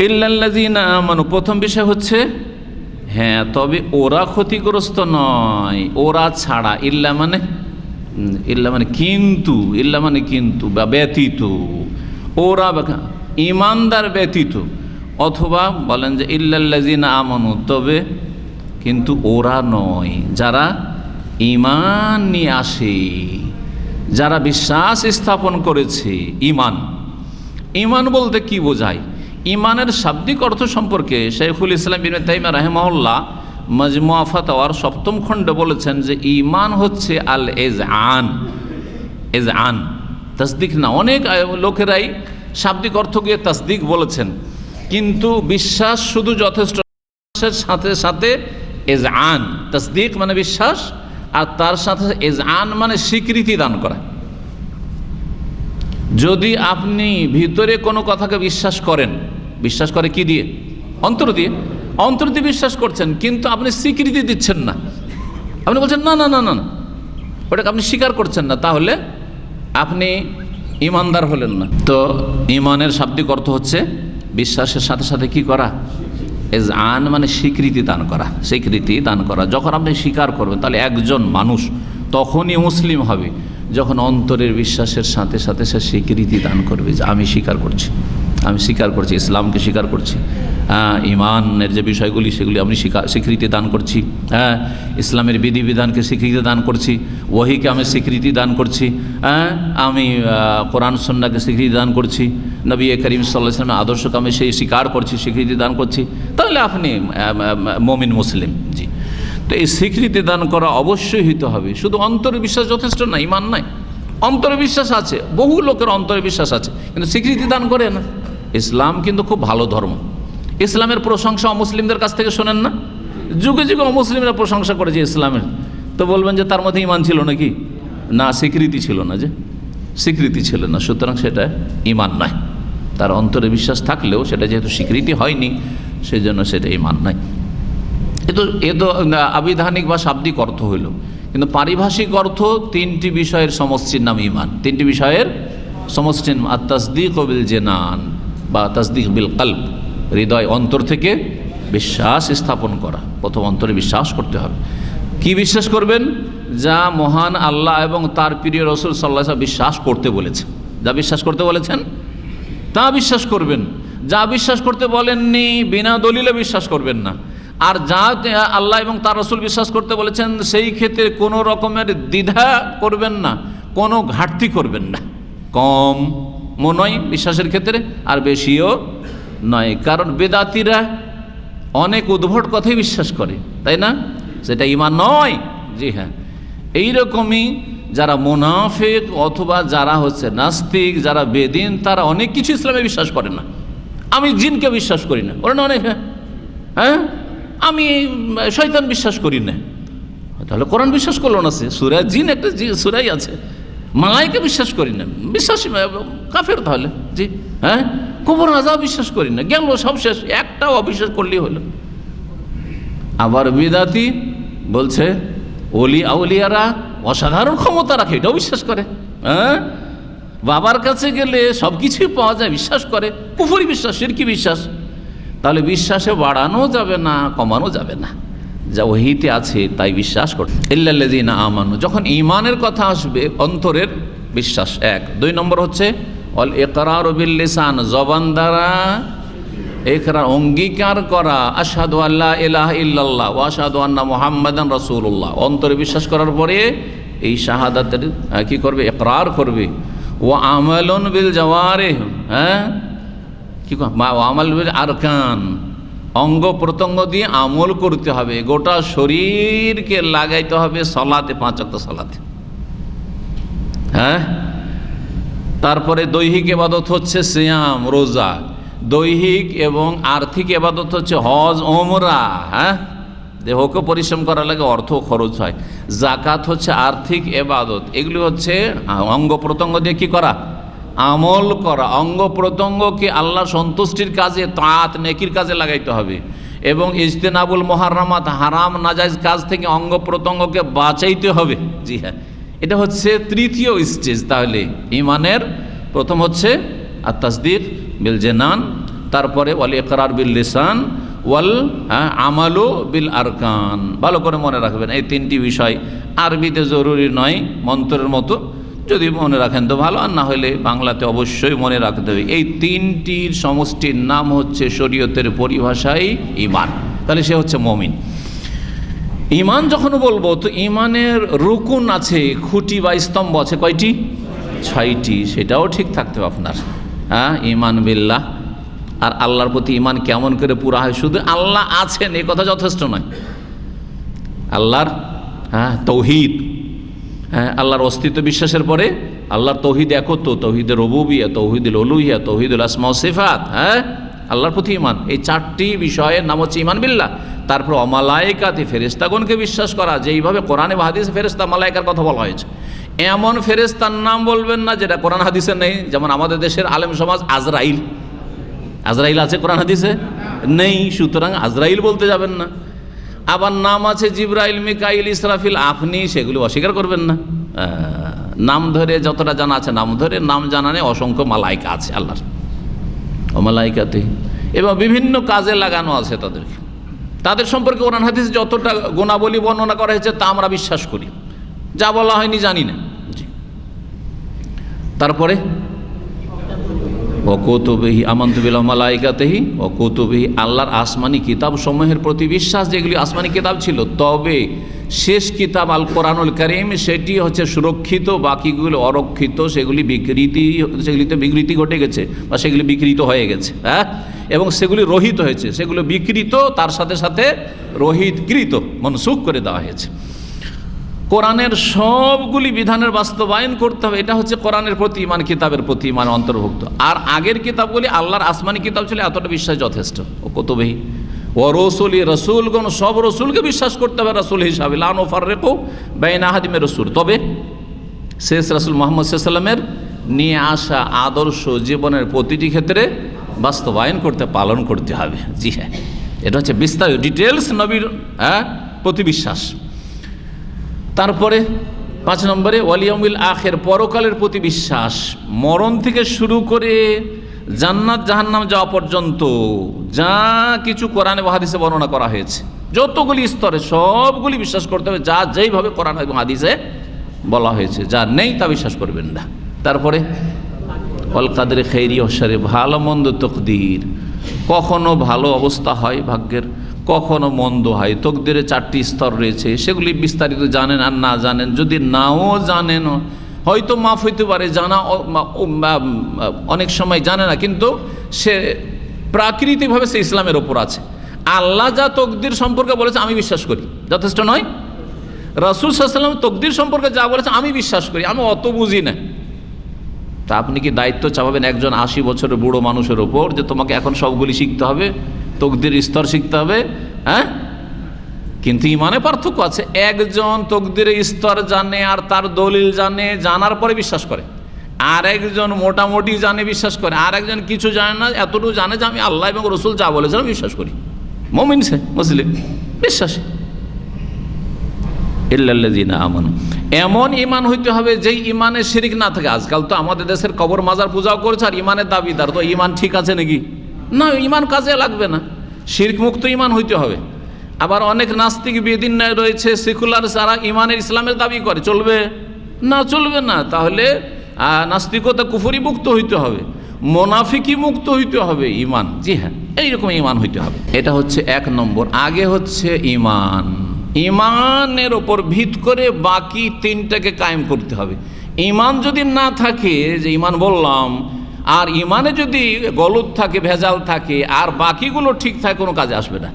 ইল্লাল্লাযীনা আমানু। প্রথম বিষয় হচ্ছে হ্যাঁ তবে ওরা ক্ষতিগ্রস্ত নয়। ওরা ছাড়া, ইল্লা মানে? ইল্লা মানে কিন্তু, ইল্লা মানে কিন্তু, বা ব্যতীত। ওরা ইমানদার ব্যতীত। অথবা বলেন যে ইল্লাল্লাযীনা আমানু, তবে কিন্তু ওরা নয়। যারা ইমান নিয়ে আসে, যারা বিশ্বাস স্থাপন করেছে ইমান ইমান বলতে কি বোঝায়? ইমানের শাব্দিক অর্থ সম্পর্কে শেখুল ইসলাম বিন তাইমা রাহেমাউল্লাহ মজমুয়া ফাতাওয়ার সপ্তম খণ্ডে বলেছেন যে ইমান হচ্ছে আল এজ আন এজ আন তসদিক না, অনেক লোকেরাই শাব্দিক অর্থকে তসদিক বলেছেন। কিন্তু বিশ্বাস শুধু যথেষ্ট সাথে সাথে এজ আন তসদিক মানে বিশ্বাস, আর তার সাথে এজ আন মানে স্বীকৃতি দান করা। যদি আপনি ভিতরে কোনো কথাকে বিশ্বাস করেন বিশ্বাস করে কি দিয়ে? অন্তর দিয়ে। অন্তর দিয়ে বিশ্বাস করছেন, কিন্তু আপনি স্বীকৃতি দিচ্ছেন না। আপনি বলছেন, না না না না ওটাকে আপনি স্বীকার করছেন না, তাহলে আপনি ইমানদার হলেন না। তো ইমানের শাব্দিক অর্থ হচ্ছে বিশ্বাসের সাথে সাথে কি করা? এজ আন মানে স্বীকৃতি দান করা। স্বীকৃতি দান করা। যখন আপনি স্বীকার করবেন, তাহলে একজন মানুষ তখনই মুসলিম হবে, যখন অন্তরের বিশ্বাসের সাথে সাথে সে স্বীকৃতি দান করবে যে, আমি স্বীকার করছি। আমি স্বীকার করছি, ইসলামকে স্বীকার করছি। হ্যাঁ ইমানের যে বিষয়গুলি, সেগুলি আমি স্বীকৃতি দান করছি। হ্যাঁ ইসলামের বিধিবিধানকে স্বীকৃতি দান করছি, ওহিকে আমি স্বীকৃতি দান করছি। হ্যাঁ আমি কোরআন সন্নাকে স্বীকৃতি দান করছি। নবী করিম সাল্লাহ ইসলামের আদর্শকে আমি সেই স্বীকার করছি, স্বীকৃতি দান করছি। তাহলে আপনি মমিন মুসলিম, জি। তো এই স্বীকৃতি দান করা অবশ্যই হইতে হবে। শুধু অন্তরে বিশ্বাস যথেষ্ট না, ইমান নাই। অন্তরে বিশ্বাস আছে, বহু লোকের অন্তরে বিশ্বাস আছে। কিন্তু স্বীকৃতি দান করে না। ইসলাম কিন্তু খুব ভালো ধর্ম। ইসলামের প্রশংসা অমুসলিমদের কাছ থেকে শোনেন না? যুগে যুগে অমুসলিমরা প্রশংসা করেছে ইসলামের। তো বলবেন যে তার মধ্যে ইমান ছিল নাকি? না, স্বীকৃতি ছিল না যে। স্বীকৃতি ছিল না, সুতরাং সেটা ইমান নয়। তার অন্তরে বিশ্বাস থাকলেও সেটা যেহেতু স্বীকৃতি হয়নি, সেজন্য সেটা ইমান নয়। এ তো এ তো আবিধানিক বা শাব্দিক অর্থ হইল। কিন্তু পারিভাষিক অর্থ তিনটি বিষয়ের সমষ্টির নাম ইমান তিনটি বিষয়ের সমষ্টির নাম আর তসদিক ও বিল জেনান বা তসদিক বিল কাল্প হৃদয় অন্তর থেকে বিশ্বাস স্থাপন করা। প্রথম অন্তরে বিশ্বাস করতে হবে। কি বিশ্বাস করবেন? যা মহান আল্লাহ এবং তার প্রিয় রসুল সাল্লাহ বিশ্বাস করতে বলেছেন। যা বিশ্বাস করতে বলেছেন? তা বিশ্বাস করবেন। যা বিশ্বাস করতে বলেননি, বিনা দলিলে বিশ্বাস করবেন না। আর যা আল্লাহ এবং তার রসুল বিশ্বাস করতে বলেছেন, সেই ক্ষেত্রে কোনো রকমের দ্বিধা করবেন না, কোনো ঘাটতি করবেন না। কম নয় বিশ্বাসের ক্ষেত্রে, আর বেশিও নয়। কারণ বেদাতিরা অনেক উদ্ভট কথাই বিশ্বাস করে, তাই না? সেটা ইমান নয়। জি হ্যাঁ। এইরকমই যারা মোনাফেক অথবা যারা হচ্ছে নাস্তিক, যারা বেদিন, তারা অনেক কিছু ইসলামে বিশ্বাস করে না। আমি জিনকে বিশ্বাস করি না। ওরা না অনেক হ্যাঁ। হ্যাঁ? আমি শয়তান বিশ্বাস করি না। তাহলে কোরআন বিশ্বাস করল না সে? সুরা জিন একটা সুরাই আছে। মালাইকে বিশ্বাস করি না। বিশ্বাস কাফের তাহলে। জি হ্যাঁ? কবর আজা বিশ্বাস করি না। গেল সব শেষ। একটাও অবিশ্বাস করলেই হলো। আবার বিদাতি বলছে অলি আউলিয়ারা অসাধারণ ক্ষমতা রাখে, এটাও বিশ্বাস করে। হ্যাঁ? বাবার কাছে গেলে সব কিছুই পাওয়া যায়, বিশ্বাস করে। কুফুরি বিশ্বাস, সিরকি বিশ্বাস। তাহলে বিশ্বাসে বাড়ানো যাবে না, কমানো যাবে না। যা ওহিতে আছে, তাই বিশ্বাস করতে। ইল্লাল্লাযীন আমানু, যখন ইমানের কথা আসবে, অন্তরের বিশ্বাস এক। দুই নম্বর হচ্ছে অল ইকরার বিল লিসান, জবান দ্বারা একরার অঙ্গীকার করা আসাদু আল্লাহ ইলাহ ইল্লাল্লাহ ও আসাদু আন্না মোহাম্মদান রসুল্লাহ অন্তরে বিশ্বাস করার পরে এই শাহাদাতের কি করবে? একরার করবে। ও আমলন বিল জওয়ারে হ্যাঁ? কি আমল বিল আরকান। অঙ্গ প্রত্যঙ্গ দিয়ে আমল করতে হবে। গোটা শরীরকে লাগাইতে হবে সলাতে, পাঁচ অক্ত সলাতে। হ্যাঁ? তারপরে দৈহিক এবাদত হচ্ছে সিয়াম, রোজা। দৈহিক এবং আর্থিক এবাদত হচ্ছে হজ ওমরা হ্যাঁ? দেহকে পরিশ্রম করার লাগে অর্থ খরচ হয়। জাকাত হচ্ছে আর্থিক এবাদত। এগুলি হচ্ছে অঙ্গ প্রত্যঙ্গ দিয়ে কি করা? আমল করা অঙ্গ প্রত্যঙ্গকে আল্লাহ সন্তুষ্টির কাজে তাঁত নেকির কাজে লাগাইতে হবে। এবং ইজতেনাবুল মহারামাত হারাম নাজাইজ কাজ থেকে অঙ্গ প্রত্যঙ্গকে বাঁচাইতে হবে। জি হ্যাঁ এটা হচ্ছে তৃতীয় স্টেজ তাহলে। ইমানের প্রথম হচ্ছে আর তাসদিক বিল জেনান তারপরে ওয়াল একরার বিল লিসান ওয়াল হ্যাঁ, আমালু বিল আরকান। ভালো করে মনে রাখবেন এই তিনটি বিষয় আরবিতে জরুরি নয় মন্ত্রের মতো। যদি মনে রাখেন তো ভালো, আর না হলে বাংলাতে অবশ্যই মনে রাখতে হবে। এই তিনটির সমষ্টির নাম হচ্ছে শরীয়তের পরিভাষায় ইমান তাহলে সে হচ্ছে মমিন। ইমান যখন বলব, তো ইমানের রুকুন আছে, খুঁটি বা স্তম্ভ আছে কয়টি? ছয়টি। সেটাও ঠিক থাকতে হবে আপনার। হ্যাঁ ইমান বিল্লাহ। আর আল্লাহর প্রতি ইমান কেমন করে পুরা হয়? শুধু আল্লাহ আছেন, এ কথা যথেষ্ট নয়। আল্লাহর হ্যাঁ তৌহিদ। আল্লাহর অস্তিত্ব বিশ্বাসের পরে আল্লাহর তৌহিদ একত্র তৌহিদের রবুবিয়া তৌহিদুল অলুহিয়া তৌহিদুল আসমা সিফাত হ্যাঁ? আল্লাহর প্রতি ইমান এই চারটি বিষয়ের নাম হচ্ছে ইমান বিল্লাহ। তারপর অমালায়িকাতে ফেরেস্তাগণকে বিশ্বাস করা যেইভাবে কোরআনে বা হাদিসে ফেরেস্তা মালায়িকার কথা বলা হয়েছে। এমন ফেরেস্তার নাম বলবেন না যেটা কোরআন হাদিসে নেই। যেমন আমাদের দেশের আলেম সমাজ আজরাইল। আজরাইল আছে কোরআন হাদিসে? নেই। সুতরাং আজরাইল বলতে যাবেন না। আবার নাম আছে জিব্রাইল, মিকাইল, ইসরাফিল, আপনি সেগুলো অস্বীকার করবেন না। নাম ধরে যতটা জানা আছে নাম ধরে, নাম জানা জানানে অসংখ্য মালাইকা আছে আল্লাহর। ও অমালাইকাতে এবং বিভিন্ন কাজে লাগানো আছে তাদেরকে তাদের সম্পর্কে কোরআন হাদিস যতটা গুণাবলী বর্ণনা করা হয়েছে তা আমরা বিশ্বাস করি। যা বলা হয়নি জানি না। তারপরে অকৌতুবিহি আমন্তবিল মালাইকাতেহি অকৌতুবিহি আল্লাহর আসমানি কিতাব সমূহের প্রতি বিশ্বাস, যেগুলি আসমানি কিতাব ছিল। তবে শেষ কিতাব আল কোরআনুল করিম, সেটি হচ্ছে সুরক্ষিত, বাকিগুলো অরক্ষিত, সেগুলি বিকৃতি, সেগুলিতে বিকৃতি ঘটে গেছে বা সেগুলি বিকৃত হয়ে গেছে হ্যাঁ? এবং সেগুলি রহিত হয়েছে, সেগুলো বিকৃত, তার সাথে সাথে রহিতকৃত, মনসুখ করে দেওয়া হয়েছে। কোরআনের সবগুলি বিধানের বাস্তবায়ন করতে হবে। এটা হচ্ছে কোরআনের প্রতি ইমান, কিতাবের প্রতি ইমান অন্তর্ভুক্ত। আর আগের কিতাবগুলি আল্লাহর আসমানি কিতাব ছিল, এতটা বিশ্বাস যথেষ্ট। ও কতবেহি ও রসুল, রসুলগণ, সব রসুলকে বিশ্বাস করতে হবে রসুল হিসাবে। লান ও ফার্রেকো বেন আহাদিমে রসুল। তবে শেষ রসুল মোহাম্মদ সাল্লামের নিয়ে আসা আদর্শ জীবনের প্রতিটি ক্ষেত্রে বাস্তবায়ন করতে, পালন করতে হবে। জি হ্যাঁ। এটা হচ্ছে বিস্তারিত ডিটেলস নবীর হ্যাঁ প্রতি বিশ্বাস। তারপরে পাঁচ নম্বরে ওয়ালিয়মিল আখের, পরকালের প্রতি বিশ্বাস। মরণ থেকে শুরু করে জান্নাত, জাহান্নাম যাওয়া পর্যন্ত যা কিছু কোরআনে বা হাদিসে বর্ণনা করা হয়েছে, যতগুলি স্তরে সবগুলি বিশ্বাস করতে হবে, যা যেইভাবে কোরআন এবং হাদিসে বলা হয়েছে, যা নেই তা বিশ্বাস করবেন না। তারপরে অল কাদের খেরি অসারে ভালো মন্দ তকদির। কখনো ভালো অবস্থা হয় ভাগ্যের। কখনো মন্দ হয়। তকদিরে চারটি স্তর রয়েছে। সেগুলি বিস্তারিত জানেন আর না জানেন, যদি নাও জানেন, হয়তো মাফ হইতে পারে, জানা অনেক সময় জানে না, কিন্তু সে প্রাকৃতিকভাবে সে ইসলামের ওপর আছে। আল্লাহ যা তকদির সম্পর্কে বলেছে, আমি বিশ্বাস করি। যথেষ্ট নয়? রাসুল সাল্লাম তকদির সম্পর্কে যা বলেছে, আমি বিশ্বাস করি। আমি অত বুঝি না। তা আপনি কি দায়িত্ব চাপাবেন একজন আশি বছরের বুড়ো মানুষের ওপর যে তোমাকে এখন সবগুলি শিখতে হবে? তকদির স্তর শিখতে হবে হ্যাঁ? কিন্তু ইমানে পার্থক্য আছে। একজন তকদিরের স্তর জানে আর তার দলিল জানে, জানার পরে বিশ্বাস করে। আর একজন মোটামুটি জানে, বিশ্বাস করে। আর একজন কিছু জানে না, এতটুকু জানে যে আমি আল্লাহ এবং রসুল যা বলেছেন আমি বিশ্বাস করি। মমিন সে, মুসলিম, বিশ্বাসী। এমন ইমান হইতে হবে যেই ইমানের শিরিক না থাকে। আজকাল তো আমাদের দেশের কবর মাজার পূজাও করছে আর ইমানের দাবিদার। তো ইমান ঠিক আছে নাকি? না ইমান কাজে লাগবে না। শিরক মুক্ত ইমান হইতে হবে। আবার অনেক নাস্তিক বেদিন রয়েছে, সেকুলার যারা ইমানের ইসলামের দাবি করে, চলবে? না চলবে না। তাহলে নাস্তিকতা কুফরি মুক্ত হইতে হবে মোনাফিকি মুক্ত হইতে হবে ইমান জি হ্যাঁ এইরকম ইমান হইতে হবে। এটা হচ্ছে এক নম্বর। আগে হচ্ছে ইমান ইমানের ওপর ভিত করে বাকি তিনটাকে কায়েম করতে হবে। ইমান যদি না থাকে, যে ইমান বললাম আর ইমানে যদি গলদ থাকে, ভেজাল থাকে, আর বাকিগুলো ঠিক থাকে, কোনো কাজে আসবে না।